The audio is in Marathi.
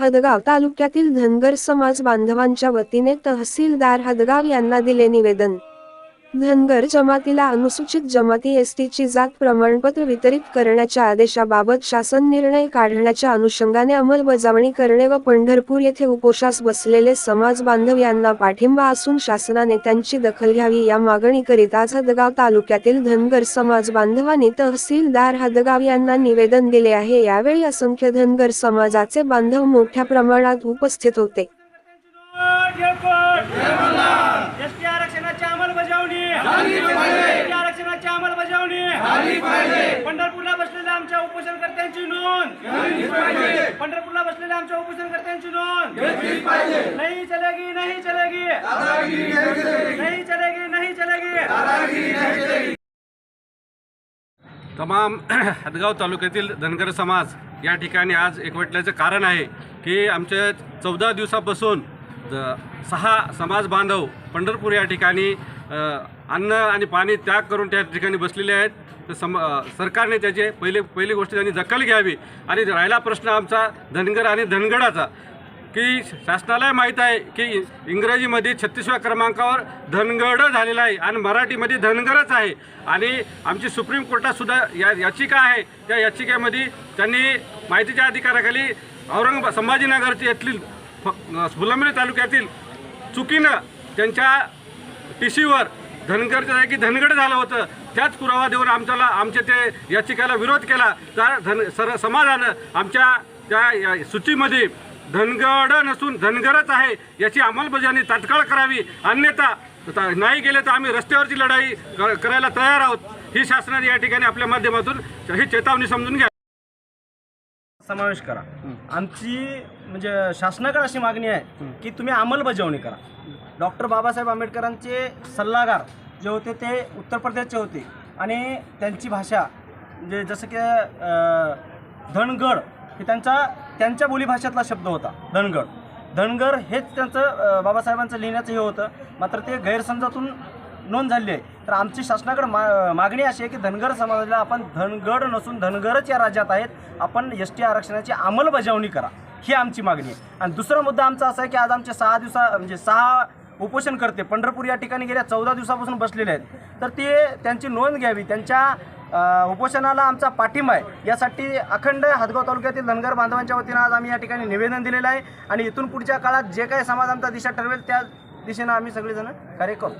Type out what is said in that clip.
हदगाव तालुक्यातील धनगर समाज बांधवांच्या वतीने तहसीलदार हदगाव यांना दिले निवेदन. धनगर जमातीला अनुसूचित जमाती एसटीची जात प्रमाणपत्र वितरित करण्याच्या आदेशाबाबत शासन निर्णय काढण्याच्या अनुषंगाने अंमलबजावणी करणे व पंढरपूर येथे उपोषास बसलेले समाज बांधव यांना पाठिंबा असून शासनाने त्यांची दखल घ्यावी या मागणीकरिता आज हदगाव तालुक्यातील धनगर समाज बांधवांनी तहसीलदार हदगाव यांना निवेदन दिले आहे. यावेळी असंख्य धनगर समाजाचे बांधव मोठ्या प्रमाणात उपस्थित होते एसटी आरक्षणाची अंमलबजावणी एसटी आरक्षणाची अंमलबजावणी पंढरपूरला बसलेल्या आमच्या उपोषणकर्त्यांची नोंद. पंढरपूरला बसलेल्या आमच्या उपोषणकर्त्यांची नोंद. नाही चलेगी नाही चलेगी. नाही चलेगी. नाही चलेगी तमाम हदगाव तालुक्यातील धनगर समाज या ठिकाणी आज एकवटल्याचं कारण आहे की आमच्या चौदा दिवसापासून द- सहा समाज बांधव पंढरपूर या ठिकाणी अन्न आणि पाणी त्याग करून त्या ठिकाणी बसलेले आहेत. तर सम सरकारने त्याचे पहिले पहिली गोष्ट त्यांनी दखल घ्यावी. आणि राहिला प्रश्न आमचा धनगर आणि धनगडाचा. की शासनाला माहीत आहे की इंग्रजीमध्ये छत्तीसव्या क्रमांकावर धनगड झालेला आहे आणि मराठीमध्ये धनगरच आहे. आणि आमची सुप्रीम कोर्टातसुद्धा या याचिका आहे. त्या याचिकेमध्ये त्यांनी माहितीच्या अधिकाराखाली औरंगाबाद संभाजीनगरची येथील फ- फुलंब्री तालुक्यातील चुकीनं त्यांच्या टी सीवर धनगरच्या जागी धनगड झालं होतं. त्याच पुरावा देऊन आमच्याला आमच्या ते याचिकेला विरोध केला. तर धन सर समाजानं आमच्या त्या या सूचीमध्ये धनगड नसून धनगरच आहे याची अंमलबजावणी तात्काळ करावी. अन्यथा नाही गेले तर आम्ही रस्त्यावरची लढाई क- करायला तयार आहोत. ही शासनाने या ठिकाणी आपल्या माध्यमातून ही चेतावणी समजून घ्या. समावेश करा. आमची म्हणजे शासनाकडे अशी मागणी आहे की तुम्ही अंमलबजावणी करा. डॉक्टर बाबासाहेब आंबेडकरांचे सल्लागार जे होते ते उत्तर प्रदेशचे होते. आणि त्यांची भाषा म्हणजे जसं की धनगड हे त्यांचा त्यांच्या बोलीभाषेतला शब्द होता धनगड. धनगर हेच त्यांचं बाबासाहेबांचं लिहिण्याचं हे होतं. मात्र ते गैरसमजातून नोंद झाली आहे. तर आमची शासनाकडे मा मागणी अशी आहे की धनगर समाजाला आपण धनगड नसून धनगरच या राज्यात आहेत. आपण एस टी आरक्षणाची अंमलबजावणी करा. ही आमची मागणी आहे. आणि दुसरा मुद्दा आमचा असा आहे की आज आमचे सहा दिवसा म्हणजे सहा उपोषण करते. पंढरपूर या ठिकाणी गेल्या चौदा दिवसापासून बसलेले आहेत. तर ते त्यांची नोंद घ्यावी. त्यांच्या उपोषणाला आमचा पाठिंबा आहे. यासाठी अखंड हदगाव तालुक्यातील धनगर बांधवांच्या वतीनं आज आम्ही या ठिकाणी निवेदन दिलेलं आहे. आणि इथून पुढच्या काळात जे काही समाज आमचा दिशा ठरवेल त्या दिशेनं आम्ही सगळेजण कार्य करू.